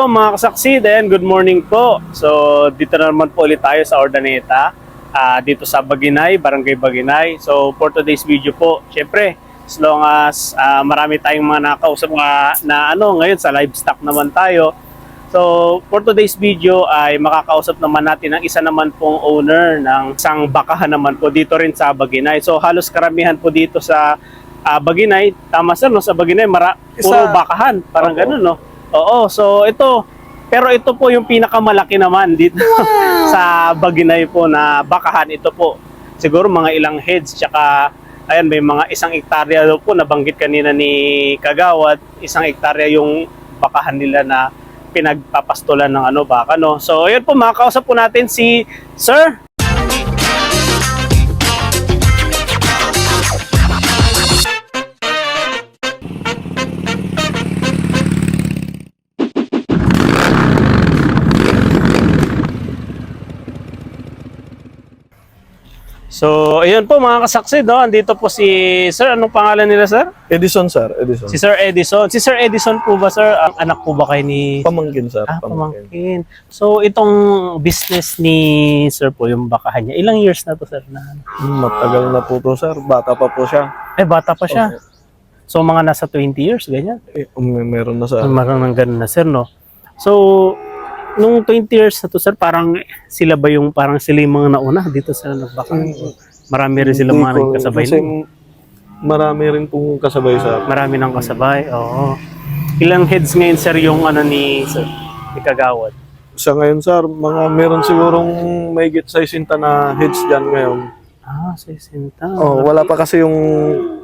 Hello mga kasaksid and good morning po. So dito na naman po ulit tayo sa Ordaneta, ah, dito sa Baginay, Barangay Baginay. So for today's video po, syempre, as long as ah, marami tayong mga nakausap nga na ano, ngayon sa livestock naman tayo. So for today's video ay makakausap naman natin ang isa naman pong owner ng isang bakahan naman po dito rin sa Baginay. So halos karamihan po dito sa ah, Baginay, tama sir, no? sa Baginay, mara, puro bakahan, parang Opo. ganun, no? Oo, so ito, pero ito po yung pinakamalaki naman dito sa Baginay po na bakahan. Ito po, siguro mga ilang heads, tsaka ayan, may mga isang ektarya daw po, nabanggit kanina ni Kagawad, isang ektarya yung bakahan nila na pinagpapastulan ng ano baka no. So ayun po makakausap po natin si Sir. So ayun po mga kasaksid no, andito po si Sir, anong pangalan nila Sir? Edison, sir. Edison. Si Sir Edison. Si Sir Edison po ba Sir, ang anak po ba kayo ni Pamangkin, sir. Ah, pamangkin. So, itong business ni Sir po, yung bakahan niya, ilang years na to, Sir? Na? Hmm, Matagal na po to, sir. Bata pa po siya. eh, bata pa siya. So, mga nasa 20 years, ganyan. Eh, um, meron na, sir. Marang ng ganun na, Sir, no? So, nung 20 years na to, Sir, parang sila ba yung, parang sila yung mga nauna dito sa nagbakahan? Marami rin sila mga nagkasabay nun. marami rin pong kasabay, sir. Marami nang kasabay, oo. Ilang heads ngayon, Sir, yung ano ni Sir, ni Kagawad? Sa ngayon, sir, mga meron sigurong may get sa isinta na heads dyan ngayon. Ah, 60. Oh, wala pa kasi yung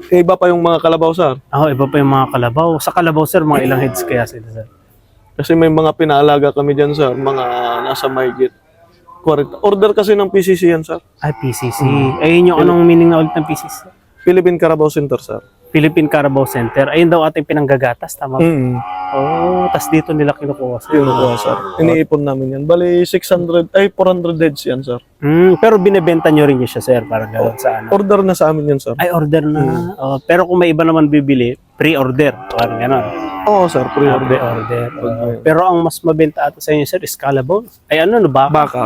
iba pa yung mga kalabaw, sir. Ah, iba pa yung mga kalabaw. Sa kalabaw, sir, mga ilang heads kaya sila, sir? Kasi may mga pinaalaga kami dyan, sir. Mga nasa may get. 40. Order kasi ng PCC yan, sir. Ay, PCC. Ayun yung anong meaning na ulit ng PCC? Philippine Carabao Center, sir. Philippine Carabao Center. Ayun daw ating pinanggagatas, tama? Mm. Oh, tas dito nila kinukuha, sir. Kinukuha, sir. Iniipon namin yan. Bali, 600, ay 400 heads yan, sir. Hmm, pero binebenta nyo rin yun siya, sir, parang gano'n sa ano. Order na sa amin yan, sir. Ay, order na. Oh, pero kung may iba naman bibili, pre-order. Parang gano'n. Oo, sir. Pre-order. Pre-order. Oh, pero ang mas mabenta ata sa inyo, sir, is calabaw. Ay, ano, no, baka? Baka.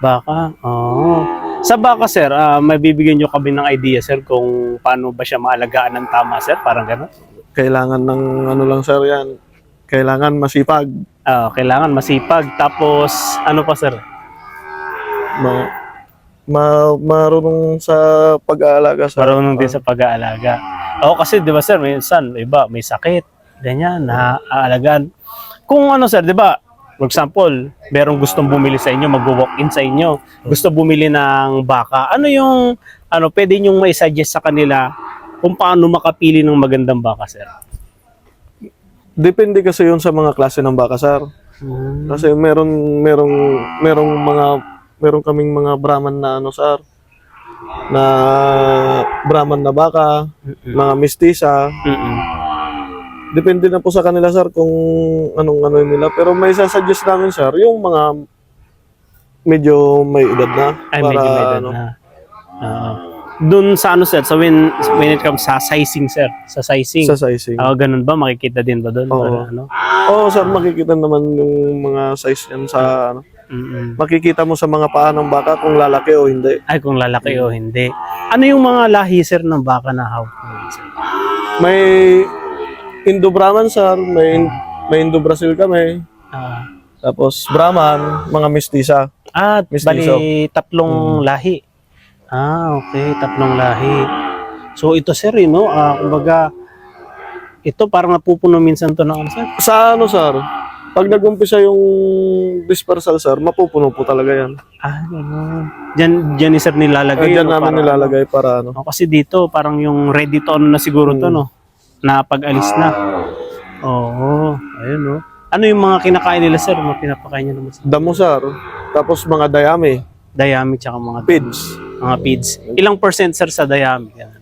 Baka. Oo. Sa baka, sir, ah, may bibigyan nyo kami ng idea, sir, kung paano ba siya maalagaan ng tama, sir? Parang gano'n. Kailangan ng ano lang, sir, yan. Kailangan masipag. Ah, kailangan masipag. Tapos, ano pa, sir? Ma, ma, marunong sa pag-aalaga, sir. Marunong din sa pag-aalaga. Oo, kasi, di ba, sir, minsan, iba, may sakit. Ganyan, na aalagaan. Kung ano, sir, di ba, for example, merong gustong bumili sa inyo, mag-walk-in sa inyo, gusto bumili ng baka. Ano yung, ano, pwede nyong may suggest sa kanila kung paano makapili ng magandang baka, sir? Depende kasi yun sa mga klase ng baka, sir. Kasi meron merong merong mga meron kaming mga Brahman na ano sir na Brahman na baka, mga mistisa. Mm-mm. Depende na po sa kanila sir kung anong ano nila. Pero may sasuggest namin sir yung mga medyo may edad na Ay, medyo may edad ano, na. Oo. Doon sa ano, sir, so when, when it comes sa sizing, sir, sa sizing, sa sizing. Ah, ganun ba? Makikita din ba doon? Oo. Para ano? Oo sir, makikita naman yung mga size yan sa ano. Mm-mm. Makikita mo sa mga paa ng baka kung lalaki o hindi. Ay, kung lalaki o hindi. Ano yung mga lahi, sir, ng baka na sir? May Indo Brahman sir, may may Indo Brazil kami. Ah, Tapos Brahman, mga mistisa. ah, Mestizo. bali, tatlong lahi. Ah, okay, tatlong lahi. So, ito, sir, eh, no? Ah, kumbaga, ito parang napupuno minsan to ng ano, sir? Sa ano sir, pag nag-umpisa yung dispersal sir, mapupuno po talaga yan. Ah, gano'n. Diyan, diyan ni sir nilalagay. Ay, dyan no? namin Para- nilalagay para ano. Oh, kasi dito, parang yung ready to ano na siguro to, no? Na pag-alis na. Oo, ayun, no? Ano yung mga kinakain nila, sir? Mga pinapakain niya naman, sir? Damo sir, tapos mga dayami, Dayami tsaka mga pids. mga feeds. Ilang percent, sir, sa dayami? Yan.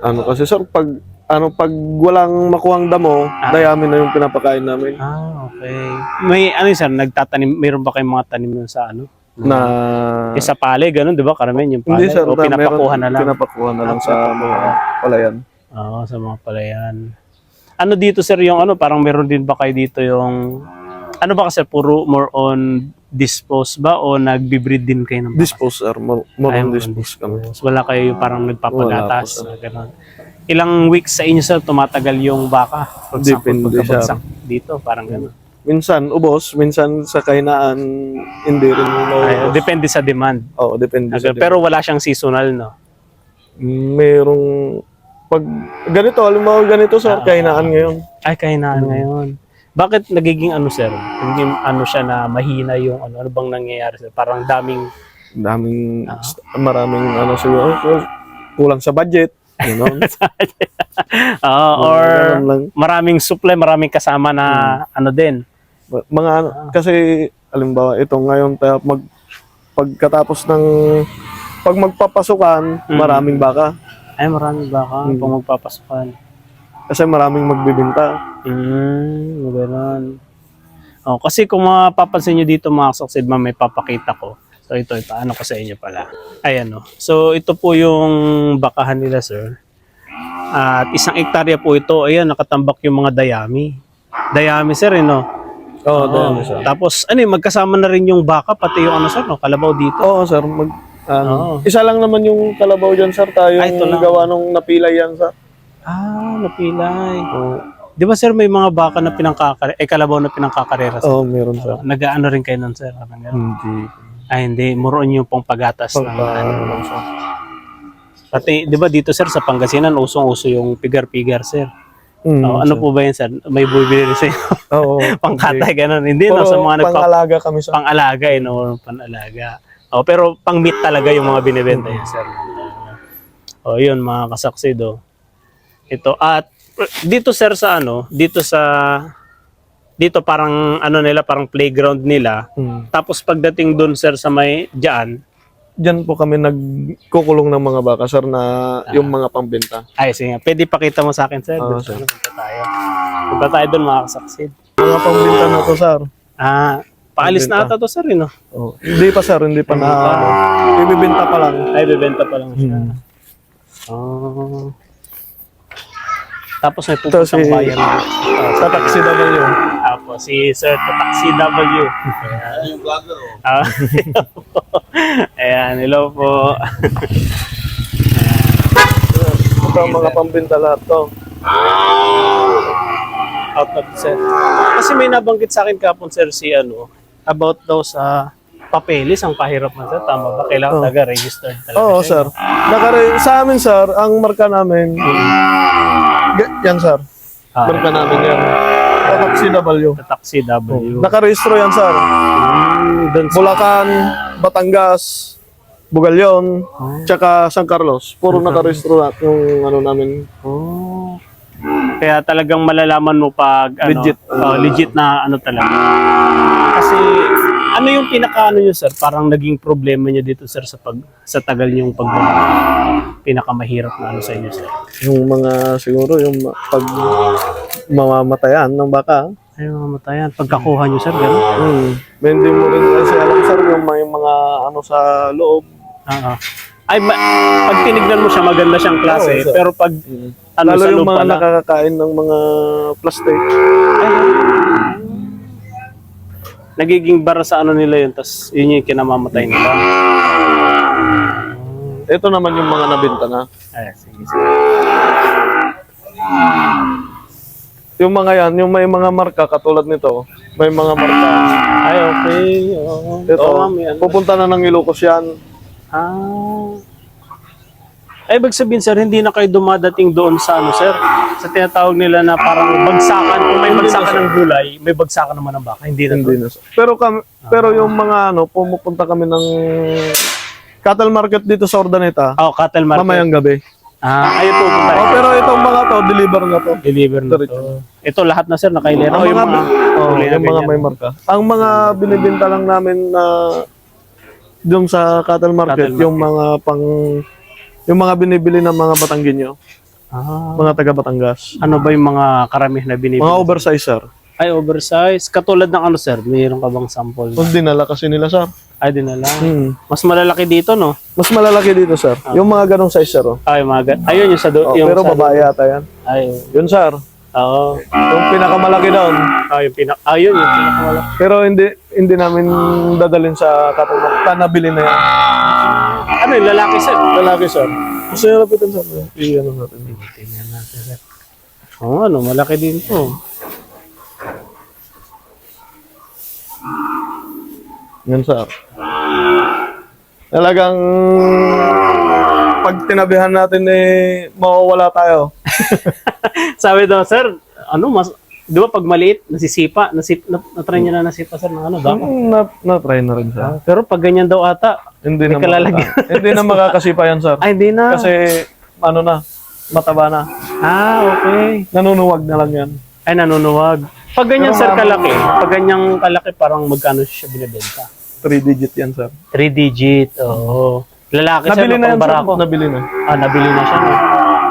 Ano kasi sir, pag ano pag walang makuhang damo, dayami na yung pinapakain namin. Ah, okay. May, ano yun, sir, nagtatanim, mayroon ba kayong mga tanim nun sa ano? Na Eh, sa pale, ganun, di ba? Karamihan yung pale. hindi sir, o na- pinapakuha meron- na lang. Pinapakuha na lang Ah, sa mga palayan. Oo, sa mga palayan. Ano dito, sir, yung ano, parang meron din ba kayo dito yung ano ba kasi puro more on dispose ba o nagbi-breed din kayo ng baka? Dispose, sir. More, more Ay, on dispose kami. So, wala kayo yung parang nagpapagatas. Na gano'n. Ilang weeks sa inyo sir tumatagal yung baka? For example, Depende, pagkabagsak dito, parang gano'n. Minsan, ubos. Minsan, sa kainaan, hindi rin Ay, maubos. depende sa demand. Oo, depende sa Pero wala siyang seasonal, no? merong pag ganito, halimbawa ganito sa kainaan ngayon. Ay, kahinaan ngayon. Bakit nagiging ano, sir? Nagiging ano siya na mahina yung ano, ano bang nangyayari, sir? Parang daming, Daming, maraming ano siguro, kul- kulang sa budget. Gano'n. Ah, or lang. maraming supply, maraming kasama na ano din. mga ano, kasi, halimbawa, ito ngayon, tayo, mag, pagkatapos ng, pag magpapasukan, maraming baka. Ay, maraming baka Hmm. kung magpapasukan. Kasi maraming magbibinta. Hmm, ganun. Oh, kasi kung mapapansin nyo dito mga succeed may papakita ko. So ito, ito, ano ko sa inyo pala. Ayan o. So ito po yung bakahan nila sir. At isang ektarya po ito. Ayan, nakatambak yung mga dayami. Dayami sir, eh, no? Oo, Oo. Tapos, ano yun, magkasama na rin yung baka, pati yung ano sir, no? Kalabaw dito. Oo, sir. Mag, ano, Oo. Isa lang naman yung kalabaw dyan, sir. Tayo Ay, ito lang. gawa nung napilay yan, sir. Ah, napilay. Oo, Di ba sir, may mga baka na pinangkakare, eh kalabaw na pinangkakarera sir? Oo, meron, sir. Nag-ano rin kayo nun sir? Parang ganun. Hindi. Ay, hindi. Muroon yung pong pagatas ng ano. sir. Pati, di ba dito sir, sa Pangasinan, usong-uso yung pigar-pigar sir. Mm, Oh, ano po ba yan sir? May bumibili rin sa'yo. Oo. Pangkatay, ganun. Hindi, no? Sa mga nagpa- pang-alaga kami, sir. pang-alaga, eh, no? Pang-alaga. Oh, pero pang-meat talaga yung mga binibenta yun, sir. Oh, yun, mga kasaksid, oh. Ito, at dito, sir, sa ano, dito sa, dito parang, ano nila, parang playground nila. Mm. Tapos pagdating doon, sir, sa may, dyan, Diyan po kami nagkukulong ng mga baka, sir, na yung mga pambenta. ay, sige, pwede pakita mo sa akin, sir. Oo, Doon, sir. ano, punta tayo. Punta tayo doon, mga kasaksid. Mga pambenta na to, sir. Ah, paalis na ata to, sir, eh, no? Oh. Hindi pa, sir. Hindi pa na, ano. Ibibenta pa lang. Ay, bibenta pa lang siya. Hmm. Oh. Tapos may pupuntang si, bayan. sa taxi na yun. Tapos si Sir Taxi W. Ayan. yung vlogger, oh. Ah, Ayan, hello po. Ito ang mga pambenta lahat to. Out of sir. Kasi may nabanggit sa akin kapon sir si ano, about daw sa papeles ang pahirap man sir. Tama ba? Kailangan Oo. taga-registered talaga. Oo, siya. sir. Nakare sa amin, sir, ang marka namin, yan, sir. Ah. Marka namin yan. Taxi W. Sa Taxi W. Nakarehistro yan, sir. Sa Bulacan, Batangas, Bugalyon, tsaka San Carlos. Puro nakarehistro lahat yung ano namin. Oh. Kaya talagang malalaman mo pag ano, Legit. oh, legit na ano talaga. Kasi ano yung pinaka ano nyo sir? Parang naging problema niyo dito sir sa pag sa tagal yung pagbabalik. Pinakamahirap na ano sa inyo sir. Yung mga, siguro, yung ma- pag mamamatayan ng baka. Ay mamatayan. Pagkakuha nyo sir, gano'n? Hmm. Hindi mo rin kasi alam, sir, yung may mga ano sa loob. Oo. Ay, ma- pag tinignan mo siya, maganda siyang klase. Oo, sir. pero pag ano Lalo sa yung loob mga pala, nakakakain ng mga plastic. Nagiging bara sa ano nila yun, tapos yun yung kinamamatay nila. Ito naman yung mga nabinta na. Ay, sige, sige. Yung mga yan, yung may mga marka katulad nito, may mga marka. Ay, okay. Ito, yan. pupunta na ng Ilocos yan. Ah. Ay, ibig sabihin, sir, hindi na kayo dumadating doon sa ano, sir? Sa tinatawag nila na parang bagsakan. Kung may bagsakan ng gulay, may bagsakan naman ng baka. Hindi na Hindi na. Pero kami, pero yung mga ano, pumupunta kami ng cattle market dito sa Ordaneta, Oh, cattle market. mamayang gabi. Ah, ayun po. punta. Oh, pero itong mga to, deliver na to. Deliver na to. Ito lahat na, sir, nakailera. Ang O, yung mga, mga, oh, kulay na yung mga ganyan. may marka. Ang mga binibenta lang namin na yung sa cattle market, Cattle market. yung mga pang yung mga binibili ng mga Batanggenyo, Ah, mga taga Batangas. ano ba yung mga karamihan na binibili? Mga oversizer. Ay, oversize. Katulad ng ano, sir? Mayroon ka bang sample? Kung dinala kasi nila, sir. Ay, din na lang. Hmm. Mas malalaki dito, no? Mas malalaki dito, sir. Yung mga ganong size, sir. Oh. Ay, mga ga- Ayun, yung sa... Do- Oh, yung pero sa babae yata yan. Ay, Yun, sir. Oo. Yung pinakamalaki doon. Ah, yung pinak... Ah, yun, yung pinakamalaki. Pero hindi hindi namin dadalhin sa katulong. Tanabili na yan. Ano yung lalaki, sir? Lalaki, sir. Gusto nyo lapitan, sir? I-ano natin. Tingnan natin, sir. Oo, ano, malaki din to. Yan, sir. Talagang pag tinabihan natin eh, mawawala tayo. Sabi daw, sir, ano, mas... Di ba pag maliit, nasisipa, nasip, na, na-try nyo na nasipa, sir, ng ano, baka. Hmm, na, na-try na rin, sir. Ah, pero pag ganyan daw ata, Hindi na kalalagyan. makaka- hindi na makakasipa yan, sir. ay, hindi na. Kasi, ano na, mataba na. ah, okay. Nanunuwag na lang yan. Ay, nanunuwag. Pag ganyan, Pero sir, kalaki, pag ganyang kalaki, parang magkano siya binibenta? 3 digit yan, sir. 3 digit, oo. Lalaki, Nabili sir, na pang yan, sir. barako. Nabili na. Ah, nabili na siya, no?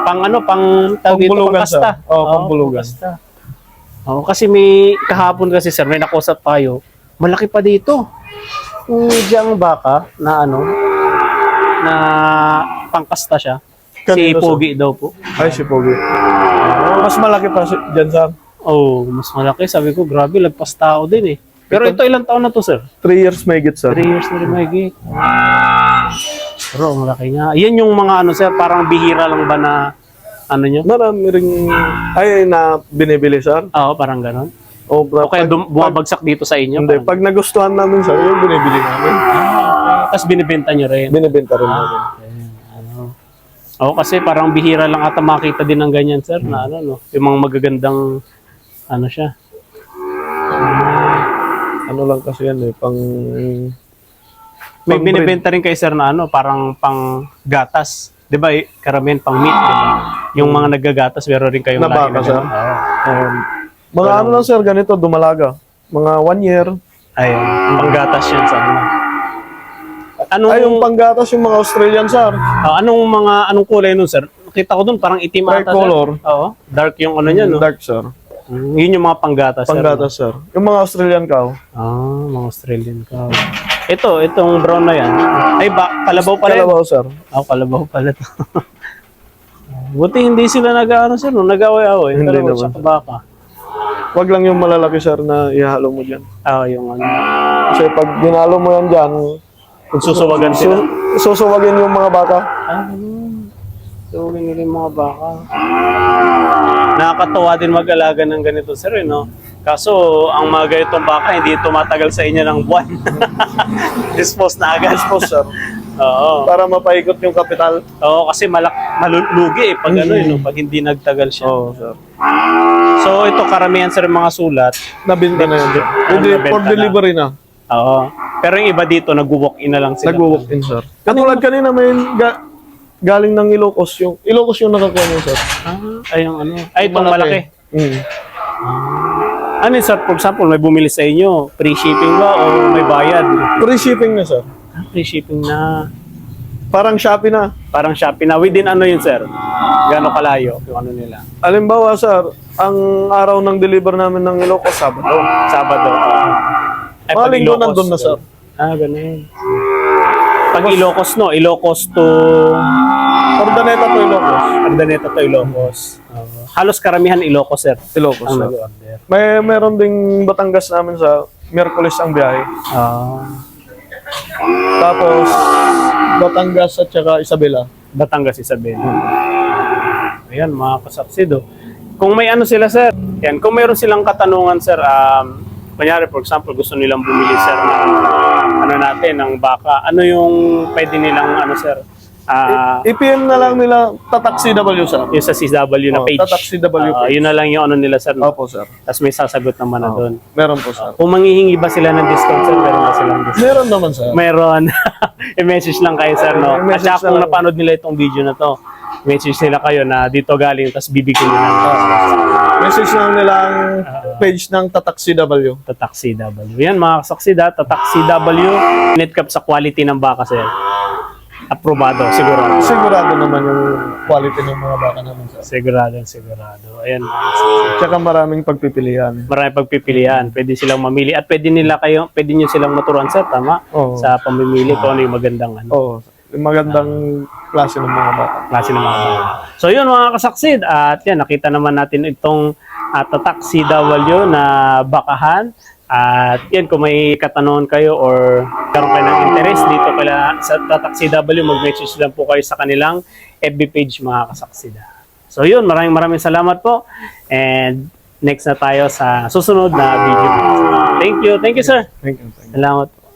Pang ano, pang tawag dito, Pambulugan, pang kasta. sir. Oo, pambulugan. pangkasta. Oo, kasi may kahapon kasi sir, may nakusap tayo. Malaki pa dito. Yung diyang baka na ano, na pangkasta siya. si Kanino, sir? Pogi daw po. Ay, si Pogi. Mas malaki pa si, dyan, sir. Oh, mas malaki. Sabi ko, grabe, lagpas tao din eh. Pero ito ilang taon na to, sir? 3 years may git, sir. 3 years na rin mahigit. Pero ang malaki nga. Yan yung mga ano, sir, parang bihira lang ba na ano nyo? Marami ring, ay, na binibili, sir. Oo, parang ganon. O, O kaya dum- bumabagsak dito sa inyo. Hindi, pag nagustuhan namin, sir, yung binibili namin. Tapos binibenta nyo rin. Binibenta rin namin. Ano. Oo, kasi parang bihira lang ata makita din ng ganyan, sir, na ano, no? Yung mga magagandang, ano siya. Ano lang kasi yan eh, pang... May binibenta rin kay sir na ano, parang pang gatas. 'Di ba? eh, Karamihan pang meat, 'di ba? Yung mga naggagatas, meron rin kayong Na lahi baka, sir? ganun. Oo. Um, mga ano lang, sir, ganito, dumalaga. Mga one year. Ayun, pang gatas yan sa ano. Anong, Ay, yung panggatas, yung mga Australian, sir. ah, anong mga, anong kulay nun, sir? Nakita ko dun, parang itim ata, sir. Oo, dark yung ano niya, no? Dark, sir. Mm, yun yung mga panggatas, sir. Panggatas, sir. Yung mga Australian cow. Ah, mga Australian cow. Ito, itong brown na yan. Ay, ba, kalabaw pala yun. Kalabaw, sir. Oh, kalabaw pala to. Buti hindi sila nag-ano sir, no? nag-away-away. Hindi Pero naman. sa baka. Wag lang yung malalaki, sir, na ihalo mo dyan. Ah, yung ano. Kasi pag ginalo mo yan dyan, Susuwagan sila. su- susuwagin yung mga baka. Ah, ganun. So, nila yung mga baka. Nakakatawa din mag-alaga ng ganito, sir, eh, no? Kaso, ang mga ganitong baka, hindi tumatagal sa inyo ng buwan. Dispose na agad. Dispose, sir. Oo. Para mapaikot yung kapital. Oo, kasi malak malulugi eh, pag ano, eh, no? pag hindi nagtagal siya. Oo, sir. So, ito karamihan sa mga sulat. Nabinta na yan, sir. Ah, Hindi, nabenta for na. delivery na. Oo. Pero yung iba dito, nag-walk-in na lang sila. Nag-walk in, sir. Katulad kanina, may ga- galing ng Ilocos yung Ilocos yung nakakuha niyo, sir. Ah, ay, yung ano. Ay, itong malaki. Mm. Ano sir? For example, may bumili sa inyo, free shipping ba o may bayad? Free shipping na, sir. Ah, free shipping na. Parang Shopee na. Parang Shopee na. Within ano yun, sir? Gano'ng kalayo yung ano nila? Alimbawa, sir, ang araw ng deliver namin ng Ilocos, Sabado. Sabado. ah. Ay, Mga linggo nandun na, sir. Ah, ganun. Pag Ilocos, no? Ilocos to... Ordaneta to Ilocos. Ardaneta to Ilocos. Oo. Halos karamihan Ilocos, sir. Ilocos, Ang sir. nag-order. May meron ding Batangas namin sa Miyerkules ang biyahe. Ah. Tapos, Batangas at saka Isabela. Batangas Isabela. Ayan, mga kasaksido. Kung may ano sila, sir, yan, kung mayroon silang katanungan, sir, um, kunyari, for example, gusto nilang bumili, sir, ng, ano natin, ng baka, ano yung pwede nilang, ano, sir, ah, I-PM na lang nila Tatak CW, sir. yung sa CW na Oh, page. Tatak CW Ah, yun na lang yung ano nila, sir. Opo, sir. Tapos may sasagot naman na doon. Meron po, sir. Kung manghihingi ba sila ng discount, sir, meron ba silang discount? Meron naman, sir. Meron. I-message lang kayo, sir, no? At I-message saka kung na lang. napanood nila itong video na to, message nila kayo na dito galing, tapos bibigyan nila ng Message lang nila ang page ng Tatak CW. Tatak CW. Yan, mga kasaksida, Tatak CW, netcap sa quality ng baka, sir. Aprobado, sigurado. Sigurado naman yung quality ng mga baka namin, sir. Sigurado, sigurado. Ayan. Tsaka maraming pagpipilian. Marami pagpipilian. Pwede silang mamili. At pwede nila kayo, pwede nyo silang maturuan, sir, tama? Oo. Sa pamimili kung ano yung magandang ano. Oo. yung magandang klase ng mga baka. klase ng mga baka. So yun mga kasaksid, at yan, nakita naman natin itong at tatak CW na bakahan. At yan, kung may katanungan kayo or karoon kayo ng interest dito pala sa Tatak CW, mag-message lang po kayo sa kanilang FB page mga kasaksida. So yun, maraming maraming salamat po. And next na tayo sa susunod na video. Thank you. Thank you, sir. Thank you. Thank you. Salamat.